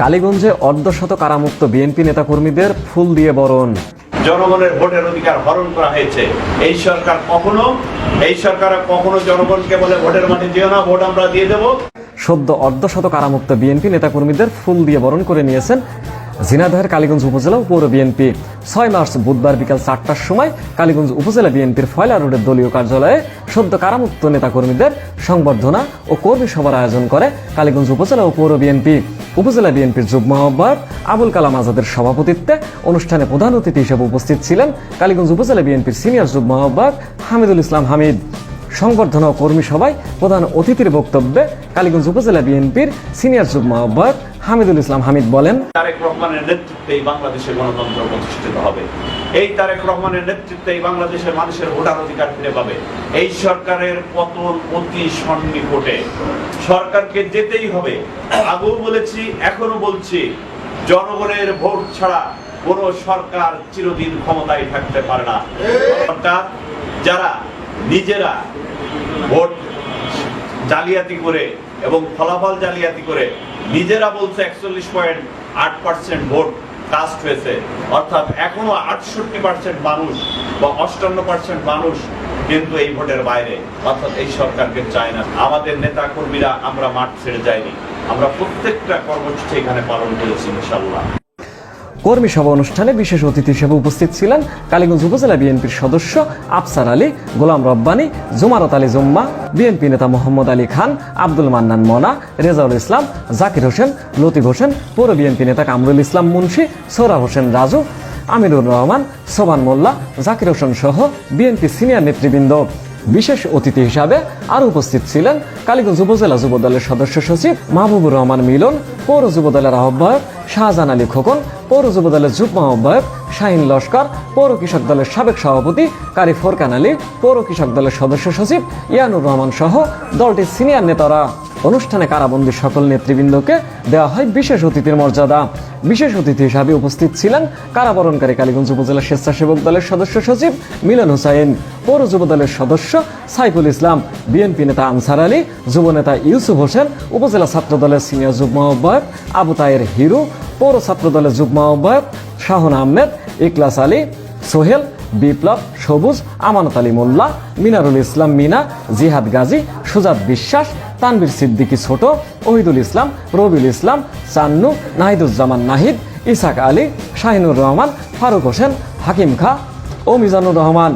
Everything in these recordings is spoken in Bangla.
কালীগঞ্জে অর্ধশত কারামুক্ত বিএনপি নেতাকর্মীদের ফুল দিয়ে বরণ। জনগণের ভোটের অধিকার হরণ করা হয়েছে। এই সরকার কখনো এই সরকার কখনো জনগণকে বলে ভোটের মাঠে দিও না ভোট আমরা দিয়ে দেব। সদ্য অর্ধশত কারামুক্ত বিএনপি নেতাকর্মীদের ফুল দিয়ে বরণ করে নিয়েছেন ঝিনাইদহের কালীগঞ্জ উপজেলা পৌর বিএনপি। ছয় মার্চ বুধবার বিকাল চারটার সময় কালীগঞ্জ উপজেলা বিএনপির ফয়লা রোডের দলীয় কার্যালয়ে সদ্য কারামুক্ত নেতাকর্মীদের সংবর্ধনা ও কর্মী সভার আয়োজন করে কালীগঞ্জ উপজেলা ও পৌর বিএনপি। উপজেলা বিএনপির যুগ্ম আহ্বায়ক আবুল কালাম আজাদের সভাপতিত্বে অনুষ্ঠানে প্রধান অতিথি হিসেবে উপস্থিত ছিলেন কালীগঞ্জ উপজেলা বিএনপির সিনিয়র যুগ্ম আহ্বায়ক হামিদুল ইসলাম হামিদ। সংবর্ধনা ও কর্মী সভায় প্রধান অতিথির বক্তব্যে কালীগঞ্জ উপজেলা বিএনপির সিনিয়র যুগ্ম আহ্বায়ক হামিদুল ইসলাম হামিদ বলেন, তারেক রহমানের নেতৃত্বে এই বাংলাদেশে গণতন্ত্র প্রতিষ্ঠিত হবে। এই তারেক রহমানের নেতৃত্বে এই বাংলাদেশের মানুষের ভোটার অধিকার ফিরে পাবে। এই সরকারের পতন অতি সন্নিকটে। সরকারকে যেতেই হবে। আগেও বলেছি, এখনও বলছি, জনগণের ভোট ছাড়া কোন সরকার চিরদিন ক্ষমতায় থাকতে পারে না। সরকার যারা নিজেরা জালিয়াতি করে এবং ফলাফল জালিয়াতি করে নিজেরা বলছে একচল্লিশ পয়েন্ট আট পার্সেন্ট ভোট কাস্ট হয়েছে। অর্থাৎ এখনও আটষট্টি পার্সেন্ট মানুষ বা অষ্টান্ন পার্সেন্ট মানুষ কিন্তু এই ভোটের বাইরে। অর্থাৎ এই সরকারকে চায় না। আমাদের নেতা কর্মীরা আমরা মাঠ ছেড়ে যাইনি। আমরা প্রত্যেকটা কর্মসূচি এখানে পালন করেছি ইনশাল্লাহ কর্মী সভা অনুষ্ঠানে বিশেষ অতিথি হিসেবে উপস্থিত ছিলেন কালীগঞ্জ উপজেলা বিএনপির সদস্য আফসার আলী, গোলাম রব্বানী, জুমারত আলী জুম্মা, বিএনপি নেতা মোহাম্মদ আলী খান, আব্দুল মান্নান মনা, রেজাউল ইসলাম, জাকির হোসেন, লতিফ হোসেন, পৌর বিএনপি নেতা কামরুল ইসলাম মুন্সি সোরা হোসেন রাজু আমিনুর রহমান, সোবান মোল্লা, জাকির হোসেন সহ বিএনপি সিনিয়র নেতৃবৃন্দ। বিশেষ অতিথি হিসাবে আরও উপস্থিত ছিলেন কালীগঞ্জ উপজেলা যুবদলের সদস্য সচিব মাহবুবুর রহমান মিলন, পৌর যুবদলের আহ্বায়ক শাহজাহান আলী খোকন পৌর যুবদলের যুগ্ম আহ্বায়ক শাহিন লস্কর, পৌর কৃষক দলের সাবেক সভাপতি কারি ফোরকান আলী পৌর কৃষক দলের সদস্য সচিব ইয়ানুর রহমান সহ দলটির সিনিয়র নেতারা। অনুষ্ঠানে কারাবন্দী সকল নেতৃবৃন্দকে দেওয়া হয় বিশেষ অতিথির মর্যাদা। বিশেষ অতিথি হিসাবে উপস্থিত ছিলেন কারাবরণকারী কালীগঞ্জ উপজেলা স্বেচ্ছাসেবক দলের সদস্য সচিব মিলন হুসাইন পৌর যুব দলের সদস্য সাইফুল ইসলাম, বিএনপি নেতা আনসার আলী, যুব নেতা ইউসুফ হোসেন, উপজেলা ছাত্র দলের সিনিয়র যুগ্ম আহ্বায়ক আবু তায়ের হিরু পৌর ছাত্র দলের যুগ্ম আহ্বায়ক শাহন আহমেদ, ইকলাস আলী, সোহেল, বিপ্লব, সবুজ, আমানত আলী মোল্লা, মিনারুল ইসলাম মিনা, জিহাদ গাজী, সুজাত বিশ্বাস তানবীর সিদ্দিকী ছোট, ওহিদুল ইসলাম, রবিউল ইসলাম, চান্নু, নাহিদুজ্জামান নাহিদ ইসাক আলী, শাহিনুর রহমান, ফারুক হোসেন, হাকিম খা ও মিজানুর রহমান।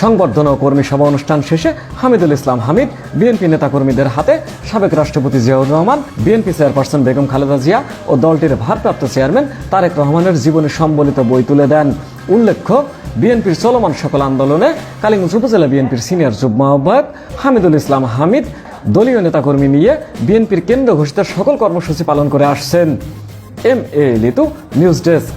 সংবর্ধনা ও কর্মী সভা অনুষ্ঠান শেষে হামিদুল ইসলাম হামিদ, বিএনপি নেতাকর্মীদের হাতে সাবেক রাষ্ট্রপতি জিয়াউর রহমান, বিএনপি চেয়ারপারসন বেগম খালেদা জিয়া ও দলটির ভারপ্রাপ্ত চেয়ারম্যান তারেক রহমানের জীবনে সম্বলিত বই তুলে দেন। উল্লেখ্য, বিএনপির চলমান সকল আন্দোলনে কালিগঞ্জ উপজেলা বিএনপির সিনিয়র যুগ্ম আহ্বায়ক হামিদুল ইসলাম হামিদ, দলীয় নেতাকর্মী নিয়ে বিএনপির কেন্দ্র ঘোষিত সকল কর্মসূচি পালন করে আসছেন। M A Litu news desk.